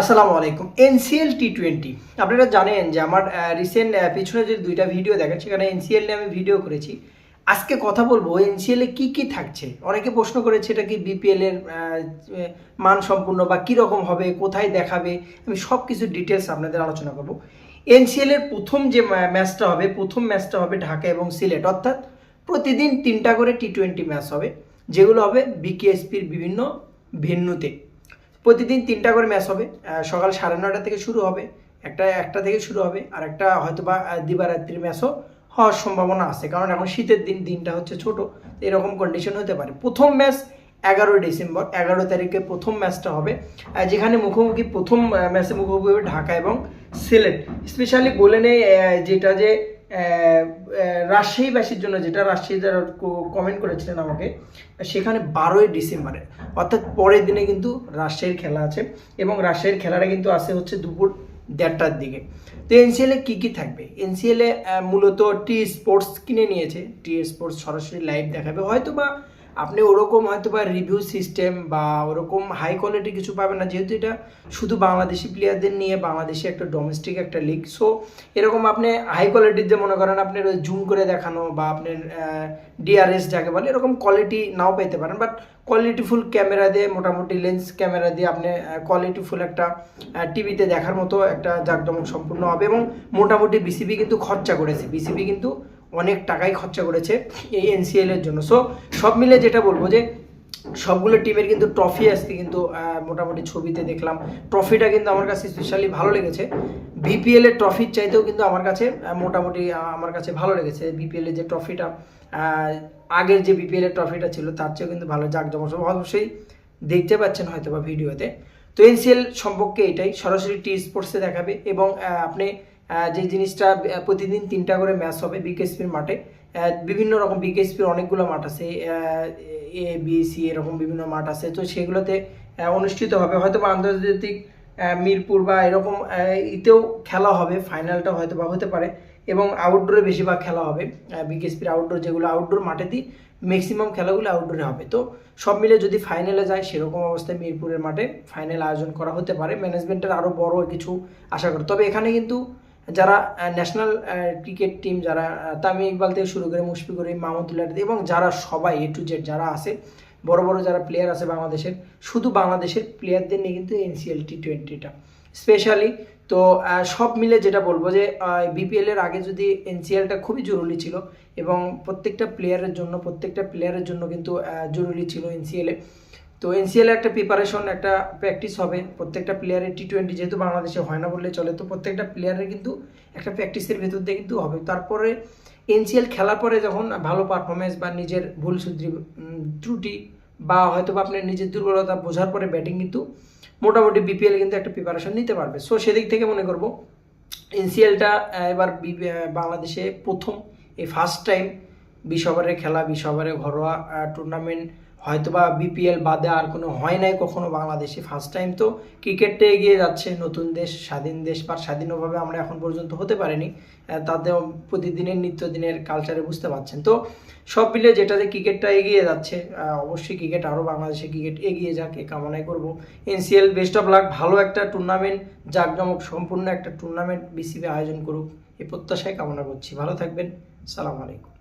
আসসালামু আলাইকুম। NCL T twenty. আপনারা জানেন যে আমার রিসেন্ট পিছনে যে দুইটা ভিডিও দেখেন, সেখানে এনসিএল নিয়ে আমি ভিডিও করেছি। আজকে কথা বলব, এনসিএল কি কি থাকছে? অনেকে প্রশ্ন করেছে, এটা কি বিপিএল এর মান সম্পূর্ণ বা কীরকম হবে, কোথায় দেখাবে? আমি সব কিছু ডিটেলস আপনাদের আলোচনা করব। এনসিএল এর প্রথম যে ম্যাচটা হবে, প্রথম ম্যাচটা হবে ঢাকা এবং সিলেট। অর্থাৎ প্রতিদিন তিনটা করে টি টোয়েন্টি ম্যাচ হবে, যেগুলো হবে বিকেএসপির বিভিন্ন ভেন্যুতে। প্রতিদিন তিনটা করে ম্যাচ হবে সকাল সাড়ে নটা থেকে শুরু হবে, একটা একটা থেকে শুরু হবে, আর একটা হয়তো বা দিবারাত্রির ম্যাচও হওয়ার সম্ভাবনা আছে। কারণ এখন শীতের দিন, দিনটা হচ্ছে ছোট এরকম কন্ডিশন হতে পারে। প্রথম ম্যাচ এগারোই ডিসেম্বর, এগারো তারিখে প্রথম ম্যাচটা হবে যেখানে মুখোমুখি প্রথম ম্যাচে মুখোমুখি হবে ঢাকা এবং সিলেট। স্পেশালি বলে নেই যেটা যে রাজশাহীবাসীর জন্য যেটা রাজশাহী যারা কমেন্ট করেছিলেন আমাকে, সেখানে বারোই ডিসেম্বরে, অর্থাৎ পরের দিনে কিন্তু রাজশাহীর খেলা আছে এবং রাজশাহীর খেলাটা কিন্তু আসে হচ্ছে দুপুর দেড়টার দিকে। তো এনসিএলে কী কী থাকবে? এনসিএলে মূলত টি স্পোর্টস কিনে নিয়েছে। টি স্পোর্টস সরাসরি লাইভ দেখাবে। হয়তো বা আপনি ওরকম হয়তো বা রিভিউ সিস্টেম বা ওরকম হাই কোয়ালিটি কিছু পাবেন না। যেহেতু এটা শুধু বাংলাদেশি প্লেয়ারদের নিয়ে বাংলাদেশি একটা ডোমেস্টিক একটা লিগ সো এরকম আপনি হাই কোয়ালিটির যে মনে করেন আপনার জুম করে দেখানো বা আপনার ডিআরএস যাকে বলে, এরকম কোয়ালিটি নাও পেতে পারেন। বাট কোয়ালিটিফুল ক্যামেরা দিয়ে, মোটামুটি লেন্স ক্যামেরা দিয়ে আপনি কোয়ালিটিফুল একটা টিভিতে দেখার মতো একটা জাঁকজমক সম্পূর্ণ হবে এবং মোটামুটি বিসিবি কিন্তু খরচা করেছে। বিসিবি কিন্তু অনেক টাকাই খরচা করেছে এই এনসিএল এর জন্য। সো সব মিলে যেটা বলব যে, সবগুলো টিমের কিন্তু ট্রফি আজকে কিন্তু মোটামুটি ছবিতে দেখলাম। ট্রফিটা কিন্তু আমার কাছে স্পেশালি ভালো লেগেছে। বিপিএল এর ট্রফির চাইতেও কিন্তু আমার কাছে মোটামুটি আমার কাছে ভালো লেগেছে। বিপিএল এর যে ট্রফিটা আগের যে বিপিএল এর ট্রফিটা ছিল, তার চেয়েও কিন্তু ভালো। জাঁকজমক অবশ্যই দেখতে পাচ্ছেন হয়তো বা ভিডিওতে। তো এনসিএল সম্পর্কে এটাই। সরাসরি টি স্পোর্টসে দেখাবে এবং আপনি যে জিনিসটা প্রতিদিন তিনটা করে ম্যাচ হবে বিকেএসপির মাঠে। বিভিন্ন রকম বিকেএসপির অনেকগুলো মাঠ আছে। এ বি এরকম বিভিন্ন মাঠ আছে। তো সেগুলোতে অনুষ্ঠিত হবে। হয়তো বা আন্তর্জাতিক মিরপুর বা এরকম ইতেও খেলা হবে। ফাইনালটা হয়তো বা হতে পারে। এবং আউটডোরে বেশিরভাগ খেলা হবে। বিকেএসপির আউটডোর যেগুলো আউটডোর মাঠেতেই ম্যাক্সিমাম খেলাগুলো আউটডোরে হবে। তো সব মিলে যদি ফাইনালে যায়, সেরকম অবস্থায় মিরপুরের মাঠে ফাইনাল আয়োজন করা হতে পারে। ম্যানেজমেন্টের আরও বড় কিছু আশা করে। তবে এখানে কিন্তু যারা ন্যাশনাল ক্রিকেট টিম যারা তামিম ইকবাল থেকে শুরু করে মুশফিকুর রহিম মাহমুদুল্লাহ এবং যারা সবাই এ টু জেড যারা আছে, বড় বড় যারা প্লেয়ার আছে বাংলাদেশের, শুধু বাংলাদেশের প্লেয়ারদের নিয়ে কিন্তু এনসিএল টি টোয়েন্টিটা স্পেশালি তো সব মিলে যেটা বলব যে বিপিএল এর আগে যদি এনসিএলটা খুবই জরুরি ছিল, এবং প্রত্যেকটা প্লেয়ারের জন্য, প্রত্যেকটা প্লেয়ারের জন্য কিন্তু জরুরি ছিল এনসিএল তো এনসিএল একটা প্রিপারেশন একটা প্র্যাকটিস হবে। প্রত্যেকটা প্লেয়ারের টি টোয়েন্টি যেহেতু বাংলাদেশে হয় না বললে চলে, তো প্রত্যেকটা প্লেয়ারের কিন্তু একটা প্র্যাকটিসের ভেতর দিয়ে কিন্তু হবে। তারপরে এনসিএল খেলার পরে যখন ভালো পারফরমেন্স বা নিজের ভুল শুধরি ত্রুটি বা হয়তো বা আপনার নিজের দুর্বলতা বোঝার পরে ব্যাটিং কিন্তু মোটামুটি বিপিএল কিন্তু একটা প্রিপারেশন নিতে পারবে। সো সেদিক থেকে মনে করব এনসিএলটা এবার বাংলাদেশে প্রথম, এই ফার্স্ট টাইম বিশ ওভারের খেলা, বিশ ওভারের ঘরোয়া টুর্নামেন্ট হয়তোবা বিপিএল বাদে আর কোনো হয় নাই কখনো বাংলাদেশে। ফার্স্ট টাইম তো ক্রিকেটটা এগিয়ে যাচ্ছে, নতুন দেশ, স্বাধীন দেশ, বা স্বাধীনভাবে আমরা এখন পর্যন্ত হতে পারিনি। তাতেও প্রতিদিনের নিত্যদিনের কালচারে বুঝতে পারছেন। তো সব মিলে যেটা যে ক্রিকেটটা এগিয়ে যাচ্ছে অবশ্যই ক্রিকেট আরও বাংলাদেশে ক্রিকেট এগিয়ে যাক, এ কামনাই করব। এনসিএল বেস্ট অফ লাক ভালো একটা টুর্নামেন্ট জাঁকজমক সম্পূর্ণ একটা টুর্নামেন্ট বিসিবি আয়োজন করুক এই প্রত্যাশায় কামনা করছি। ভালো থাকবেন, সালাম আলাইকুম।